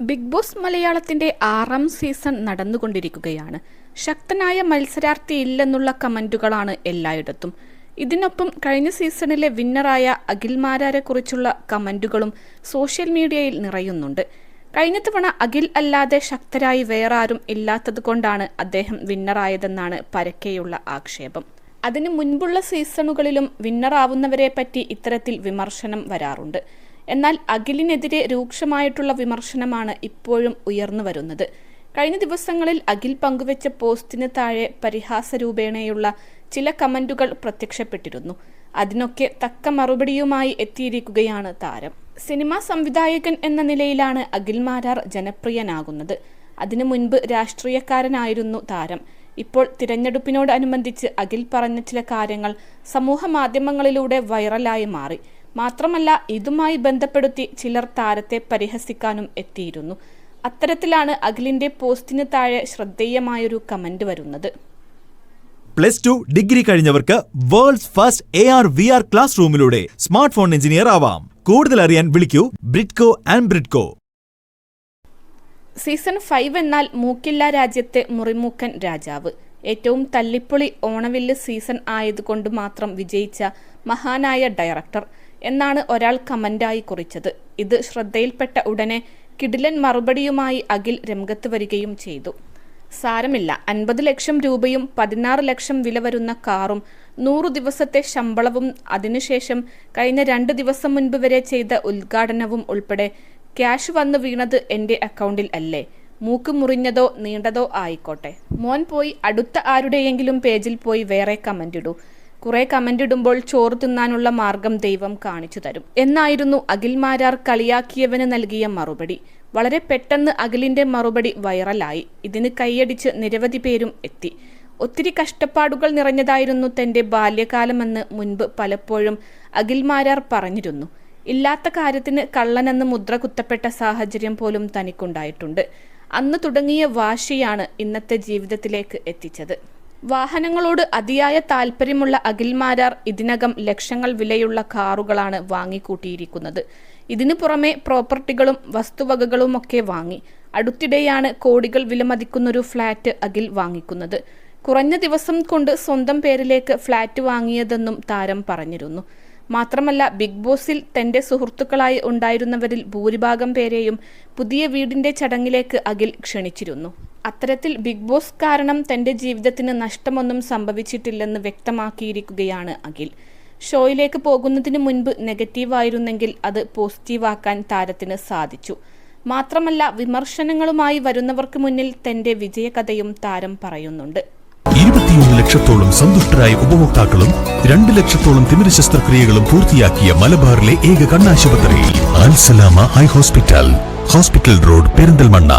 Big boss മലയാളത്തിന്റെ ആറാം season നടന്നുകൊണ്ടിരിക്കുകയാണ്. ശക്തനായ മത്സരാർത്ഥി ഇല്ലെന്നുള്ള കമന്റുകളാണ് എല്ലായിടത്തും. ഇതിനൊപ്പം കഴിഞ്ഞ സീസണിലെ വിന്നറായ അഖിൽ മാരാരെ കുറിച്ചുള്ള കമന്റുകളും സോഷ്യൽ മീഡിയയിൽ നിറയുന്നുണ്ട്. കഴിഞ്ഞ തവണ അഖിൽ അല്ലാതെ ശക്തരായി വേറാരും ഇല്ലാത്തതുകൊണ്ടാണ് അദ്ദേഹം വിന്നറായതെന്നാണ് പരക്കെയുള്ള ആക്ഷേപം. അതിനു മുൻപുള്ള സീസണുകളിലും വിന്നറാവുന്നവരെ പറ്റി ഇത്തരത്തിൽ വിമർശനം വരാറുണ്ട്. എന്നാൽ അഖിലിനെതിരെ രൂക്ഷമായിട്ടുള്ള വിമർശനമാണ് ഇപ്പോഴും ഉയർന്നു വരുന്നത്. കഴിഞ്ഞ ദിവസങ്ങളിൽ അഖിൽ പങ്കുവച്ച പോസ്റ്റിന് താഴെ പരിഹാസ രൂപേണയുള്ള ചില കമന്റുകൾ പ്രത്യക്ഷപ്പെട്ടിരുന്നു. അതിനൊക്കെ തക്ക മറുപടിയുമായി എത്തിയിരിക്കുകയാണ് താരം. സിനിമാ സംവിധായകൻ എന്ന നിലയിലാണ് അഖിൽ മാരാർ ജനപ്രിയനാകുന്നത്. അതിനു മുൻപ് രാഷ്ട്രീയക്കാരനായിരുന്നു താരം. ഇപ്പോൾ തിരഞ്ഞെടുപ്പിനോടനുബന്ധിച്ച് അഖിൽ പറഞ്ഞ ചില കാര്യങ്ങൾ സമൂഹ മാധ്യമങ്ങളിലൂടെ വൈറലായി മാറി. മാത്രമല്ല ഇതുമായി ബന്ധപ്പെടുത്തി ചിലർ താരത്തെ പരിഹസിക്കാനും എത്തിയിരുന്നു. അത്തരത്തിലാണ് അഖിലിന്റെ പോസ്റ്റിന് താഴെ ശ്രദ്ധേയമായൊരു കമന്റ് വരുന്നത്. Plus two degree കഴിഞ്ഞവർക്ക് world's first A R V R class റൂമിലൂടെ smart phone engineer ആവാം. കൂടുതൽ അറിയാൻ വിളിക്കൂ Bridco and Bridco season five എന്നാൽ മൂക്കില്ല രാജ്യത്തെ മുറിമൂക്കൻ രാജാവ്. ഏറ്റവും തല്ലിപ്പൊളി ഓണവില്ല് സീസൺ ആയതുകൊണ്ട് മാത്രം വിജയിച്ച മഹാനായ ഡയറക്ടർ എന്നാണ് ഒരാൾ കമന്റായി കുറിച്ചത്. ഇത് ശ്രദ്ധയിൽപ്പെട്ട ഉടനെ കിടിലൻ മറുപടിയുമായി അഖിൽ രംഗത്ത് വരികയും ചെയ്തു. സാരമില്ല. അൻപത് ലക്ഷം രൂപയും പതിനാറ് ലക്ഷം വില വരുന്ന കാറും നൂറു ദിവസത്തെ ശമ്പളവും അതിനുശേഷം കഴിഞ്ഞ രണ്ട് ദിവസം മുൻപ് വരെ ചെയ്ത ഉദ്ഘാടനവും ഉൾപ്പെടെ ക്യാഷ് വന്നു വീണത് എന്റെ അക്കൗണ്ടിൽ അല്ലേ? മൂക്ക് മുറിഞ്ഞതോ നീണ്ടതോ ആയിക്കോട്ടെ. മോൻ പോയി അടുത്ത ആരുടെയെങ്കിലും പേജിൽ പോയി വേറെ കമന്റ് ഇടൂ. കുറെ കമന്റ് ഇടുമ്പോൾ ചോറ് തിന്നാനുള്ള മാർഗം ദൈവം കാണിച്ചു തരും. എന്നായിരുന്നു അഖിൽ മാരാർ കളിയാക്കിയവന് നൽകിയ മറുപടി. വളരെ പെട്ടെന്ന് അഖിലിന്റെ മറുപടി വൈറലായി. ഇതിന് കൈയടിച്ച് നിരവധി പേരും എത്തി. ഒത്തിരി കഷ്ടപ്പാടുകൾ നിറഞ്ഞതായിരുന്നു തന്റെ ബാല്യകാലമെന്ന് മുൻപ് പലപ്പോഴും അഖിൽ മാരാർ പറഞ്ഞിരുന്നു. ഇല്ലാത്ത കാര്യത്തിന് കള്ളനെന്ന് മുദ്ര കുത്തപ്പെട്ട സാഹചര്യം പോലും തനിക്കുണ്ടായിട്ടുണ്ട്. അന്ന് തുടങ്ങിയ വാശിയാണ് ഇന്നത്തെ ജീവിതത്തിലേക്ക് എത്തിച്ചത്. വാഹനങ്ങളോട് അതിയായ താല്പര്യമുള്ള അഖിൽമാരാർ ഇതിനകം ലക്ഷങ്ങൾ വിലയുള്ള കാറുകളാണ് വാങ്ങിക്കൂട്ടിയിരിക്കുന്നത്. ഇതിനു പുറമെ പ്രോപ്പർട്ടികളും വസ്തുവകകളുമൊക്കെ വാങ്ങി. അടുത്തിടെയാണ് കോടികൾ വിലമതിക്കുന്നൊരു ഫ്ളാറ്റ് അഖിൽ വാങ്ങിക്കുന്നത്. കുറഞ്ഞ ദിവസം കൊണ്ട് സ്വന്തം പേരിലേക്ക് ഫ്ളാറ്റ് വാങ്ങിയതെന്നും താരം പറഞ്ഞിരുന്നു. മാത്രമല്ല ബിഗ് ബോസിൽ തന്റെ സുഹൃത്തുക്കളായി ഉണ്ടായിരുന്നവരിൽ ഭൂരിഭാഗം പേരെയും പുതിയ വീടിന്റെ ചടങ്ങിലേക്ക് അഖിൽ ക്ഷണിച്ചിരുന്നു. അത്തരത്തിൽ ബിഗ് ബോസ് കാരണം തന്റെ ജീവിതത്തിന് നഷ്ടമൊന്നും സംഭവിച്ചിട്ടില്ലെന്ന് വ്യക്തമാക്കിയിരിക്കുകയാണ് അഖിൽ. ഷോയിലേക്ക് പോകുന്നതിന് മുൻപ് നെഗറ്റീവായിരുന്നെങ്കിൽ അത് പോസിറ്റീവാക്കാൻ താരത്തിന് സാധിച്ചു. മാത്രമല്ല വിമർശനങ്ങളുമായി വരുന്നവർക്ക് മുന്നിൽ തന്റെ വിജയകഥയും താരം പറയുന്നുണ്ട്. ഇരുപത്തിയൊന്ന് ലക്ഷത്തോളം സന്തുഷ്ടരായ ഉപഭോക്താക്കളും രണ്ട് ലക്ഷത്തോളം തിമിര ശസ്ത്രക്രിയകളും പൂർത്തിയാക്കിയ മലബാറിലെ ഏക കണ്ണാശുപത്രി Alsalama eye hospital. Hospital road Perinthalmanna.